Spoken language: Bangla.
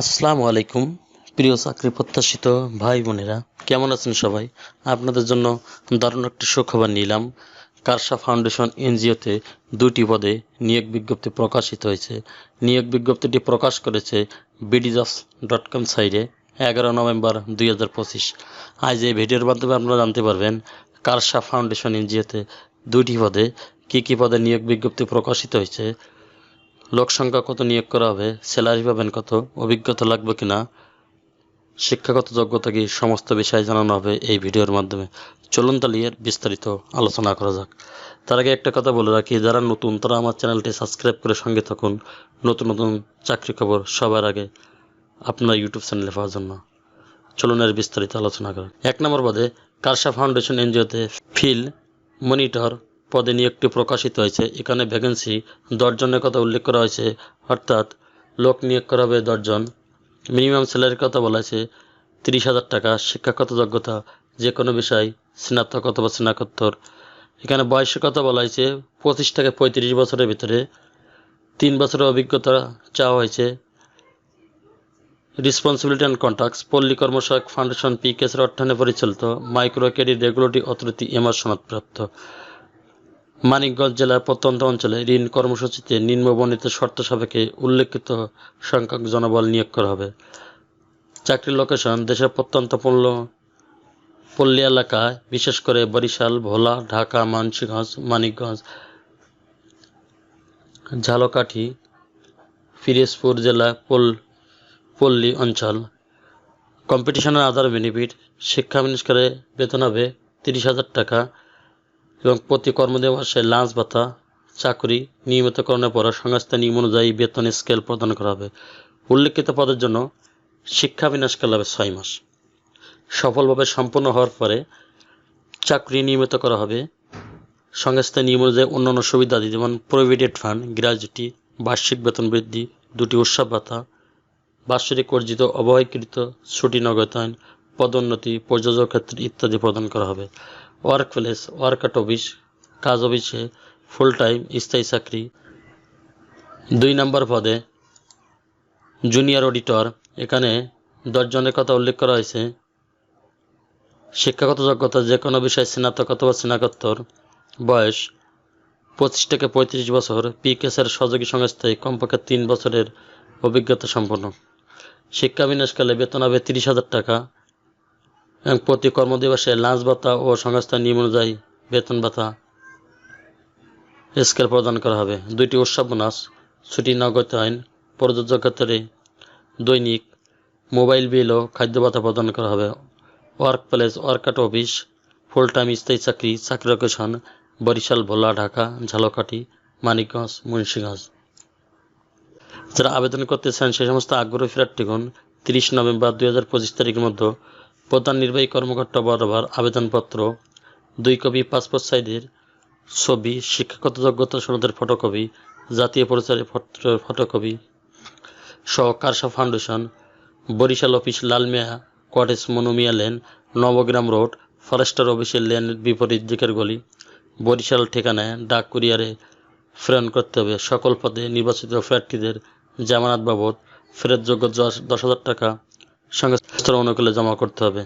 আসসালামু আলাইকুম, প্রিয় চাকরি প্রত্যাশিত ভাই বোনেরা। কেমন আছেন সবাই? আপনাদের জন্য দারুণ একটি সুখবর নিলাম। কারসা ফাউন্ডেশন এনজিওতে দুটি পদে নিয়োগ বিজ্ঞপ্তি প্রকাশিত হয়েছে। নিয়োগ বিজ্ঞপ্তিটি প্রকাশ করেছে বিডিজবস ডট কম সাইডে এগারো নভেম্বর দুই হাজার পঁচিশ। আজ এই ভিডিওর মাধ্যমে আপনারা জানতে পারবেন কারসা ফাউন্ডেশন এনজিওতে দুটি পদে কী কী পদে নিয়োগ বিজ্ঞপ্তি প্রকাশিত হয়েছে। লোক সংখ্যা কত নিয়োগ করা হবে, স্যালারি পাবেন কত, অভিজ্ঞতা লাগবে কিনা, শিক্ষাগত যোগ্যতা কি, সমস্ত বিষয় জানানো হবে এই ভিডিওর মাধ্যমে। চলুন তাহলে বিস্তারিত আলোচনা করা যাক। তার আগে একটা কথা বলে রাখি, যারা নতুন তারা আমার চ্যানেলটি সাবস্ক্রাইব করে সঙ্গে থাকুন। নতুন নতুন চাকরি খবর সবার আগে আপনার ইউটিউব চ্যানেলে পাওয়ার জন্য। চলুন এর বিস্তারিত আলোচনা করা এক নম্বর বাদে কারসা ফাউন্ডেশন এনজিওতে ফিল, মনিটর পদে নিয়োগটি প্রকাশিত হয়েছে। এখানে ভ্যাকেন্সি দশজনের কথা উল্লেখ করা হয়েছে। অর্থাৎ লোক নিয়োগ করা হবে দশজন। মিনিমাম স্যালারির কথা বলা হয়েছে তিরিশ হাজার টাকা। শিক্ষাগত যোগ্যতা যে কোনো বিষয়, স্নাতক অথবা স্নাতকোত্তর। এখানে বয়সের কথা বলা হয়েছে পঁচিশ থেকে পঁয়ত্রিশ বছরের ভিতরে। তিন বছরের অভিজ্ঞতা চাওয়া হয়েছে। রেসপন্সিবিলিটি অ্যান্ড কন্ট্যাক্টস পল্লী কর্মসহায়ক ফাউন্ডেশন, পি কেসের অর্থায়নে পরিচালিত micro credit regulatory authority, MR সনদপ্রাপ্ত। Manikganj জেলার প্রত্যন্ত অঞ্চলে ঋণ কর্মসূচিতে নিম্নবর্ণিত শর্ত সাপেক্ষে উল্লেখিত সংখ্যক জনবল নিয়োগ করা হবে। চাকরির লোকেশন দেশের প্রত্যন্ত পল্ল, পল্লী এলাকায়, বিশেষ করে বরিশাল, ভোলা, ঢাকা, মানসিগঞ্জ, মানিকগঞ্জ, ঝালকাঠি ফিরোজপুর জেলা পল, পল্লী অঞ্চল। কম্পিটিশনের আধার বেনিফিট শিক্ষা মিনিস্কারে বেতন হবে তিরিশ হাজার টাকা। এবং প্রতি কর্মদিবসে লাঞ্চ, ভাতা, চাকরি নিয়মিতকরণের পর সংস্থা নিয়ম অনুযায়ী বেতন স্কেল প্রদান করা হবে। উল্লেখিত পদের জন্য শিক্ষা বিনাশকাল হবে ছয় মাস। সফলভাবে সম্পন্ন হওয়ার পরে চাকরি নিয়মিত করা হবে। সংস্থা নিয়ম অনুযায়ী অন্যান্য সুবিধা সুবিধাদি যেমন প্রভিডেন্ট ফান্ড গ্র্যাজুটি বার্ষিক বেতন বৃদ্ধি, দুটি উৎসব ভাতা, বাৎসরিক অর্জিত অবহিকৃত ছুটি নগদায়ন পদোন্নতি প্রযোজক ক্ষেত্রে ইত্যাদি প্রদান করা হবে। Work place, work at office, কাজ অফিসে ফুল টাইম স্থায়ী চাকরি। দুই নম্বর পদে জুনিয়র অডিটর এখানে দশজনের কথা উল্লেখ করা হয়েছে। শিক্ষাগত যোগ্যতা যে কোনো বিষয়ে স্নাতক অথবা স্নাতকোত্তর বয়স পঁচিশ থেকে পঁয়ত্রিশ বছর পি কেসের সহযোগী সংস্থায় কমপক্ষে তিন বছরের অভিজ্ঞতা সম্পন্ন। শিক্ষা বিনাশকালে বেতন হবে তিরিশ হাজার টাকা। প্রতি কর্মদিবসে লাঞ্চ ভাতা ও সংস্থার নিয়ম অনুযায়ী বেতন ভাতা স্কেল প্রদান করা হবে। দুইটি উৎসব বোনাস, ছুটি নগদায়ন প্রযোজ্য ক্ষেত্রে দৈনিক মোবাইল বিল ও খাদ্য ভাতা প্রদান করা হবে। Work place work at office full time স্থায়ী চাকরি চাকরি লোকেশন, বরিশাল, ভোলা, ঢাকা, ঝালকাঠি, মানিকগঞ্জ, মুন্সিগঞ্জ। যারা আবেদন করতে চান, সে সমস্ত আগ্রহী প্রার্থীগণ তিরিশ নভেম্বর দুই হাজার পঁচিশ তারিখের মধ্যে প্রধান নির্বাহী কর্মকর্তা বরাবর আবেদনপত্র, দুই কপি পাসপোর্ট সাইজের ছবি, শিক্ষাগত যোগ্যতা সনদের ফটোকপি, জাতীয় পরিচয় ফটোকপি সহ Karsa foundation, Barishal office Lalmia cottage Monomia lane, Nabagram road, forester অফিসের লেনের বিপরীত দিকের গলি, বরিশাল ঠিকানায় ডাক কুরিয়ারে প্রেরণ করতে হবে। সকল পদে নির্বাচিত প্রার্থীদের জামানত বাবদ ফেরতযোগ্য দশ দশ হাজার টাকা সঙ্গে অনুকূলে জমা করতে হবে।